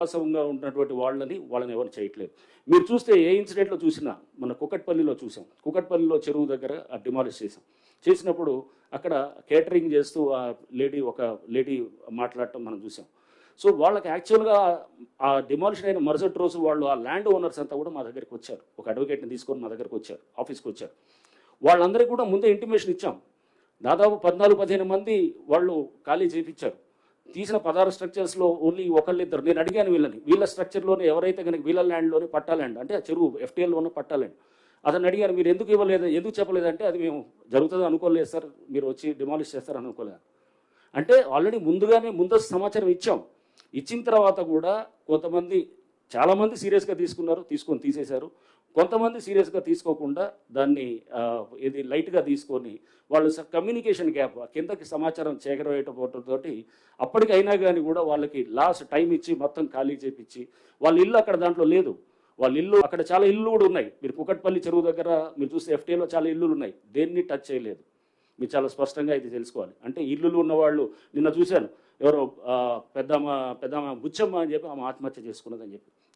విశ్వాసంగా ఉన్నటువంటి వాళ్ళని వాళ్ళని ఎవరు చేయట్లేదు. మీరు చూస్తే ఏ ఇన్సిడెంట్లో చూసినా మన కుకట్పల్లిలో చూసాం. కుకట్పల్లిలో చెరువు దగ్గర డిమాలిష్ చేసాం చేసినప్పుడు అక్కడ కేటరింగ్ చేస్తూ ఆ లేడీ ఒక లేడీ మాట్లాడటం మనం చూసాం. సో వాళ్ళకి యాక్చువల్గా ఆ డిమాలిషన్ అయిన మరుసటి రోజు వాళ్ళు ఆ ల్యాండ్ ఓనర్స్ అంతా కూడా మా దగ్గరికి వచ్చారు. ఒక అడ్వకేట్ని తీసుకొని మా దగ్గరికి వచ్చారు. ఆఫీస్కి వచ్చారు. వాళ్ళందరికీ కూడా ముందే ఇంటిమేషన్ ఇచ్చాం. దాదాపు పద్నాలుగు పదిహేను మంది వాళ్ళు ఖాళీ చేయించారు తీసిన పదహారు స్ట్రక్చర్స్లో ఓన్లీ ఒకళ్ళిద్దరు. నేను అడిగాను వీళ్ళని. వీళ్ళ స్ట్రక్చర్లోనే ఎవరైతే కనుక వీళ్ళ ల్యాండ్లోనే పట్టాలండి అంటే ఆ చెరువు ఎఫ్టీఎల్లోనే పట్టాలండి. ల్యాండ్ అతను అడిగాను మీరు ఎందుకు ఇవ్వలేదు? ఎందుకు చెప్పలేదంటే అది మేము జరుగుతుంది అనుకోలేదు సార్. మీరు వచ్చి డిమాలిష్ చేస్తారని అనుకోలేదు. అంటే ఆల్రెడీ ముందుగానే ముందస్తు సమాచారం ఇచ్చాం. ఇచ్చిన తర్వాత కూడా కొంతమంది చాలామంది సీరియస్గా తీసుకున్నారు తీసుకొని తీసేశారు. కొంతమంది సీరియస్గా తీసుకోకుండా దాన్ని ఇది లైట్గా తీసుకొని వాళ్ళు కమ్యూనికేషన్ గ్యాప్ కిందకి సమాచారం చేకరవేయటంతోటి అప్పటికైనా కానీ కూడా వాళ్ళకి లాస్ట్ టైం ఇచ్చి మొత్తం ఖాళీ చేపించి వాళ్ళ ఇల్లు అక్కడ దాంట్లో లేదు. వాళ్ళ ఇల్లు అక్కడ చాలా ఇల్లు కూడా ఉన్నాయి. మీరు కుకట్పల్లి చెరువు దగ్గర మీరు చూస్తే ఎఫ్టీఏలో చాలా ఇల్లులు ఉన్నాయి. దేన్ని టచ్ చేయలేదు. మీరు చాలా స్పష్టంగా ఇది తెలుసుకోవాలి. అంటే ఇల్లులు ఉన్నవాళ్ళు నిన్న చూశాను. ఎవరో పెద్దమ్మ పెద్దమ్మ బుచ్చమ్మ అని చెప్పి ఆమె ఆత్మహత్య చేసుకున్నదని చెప్పి.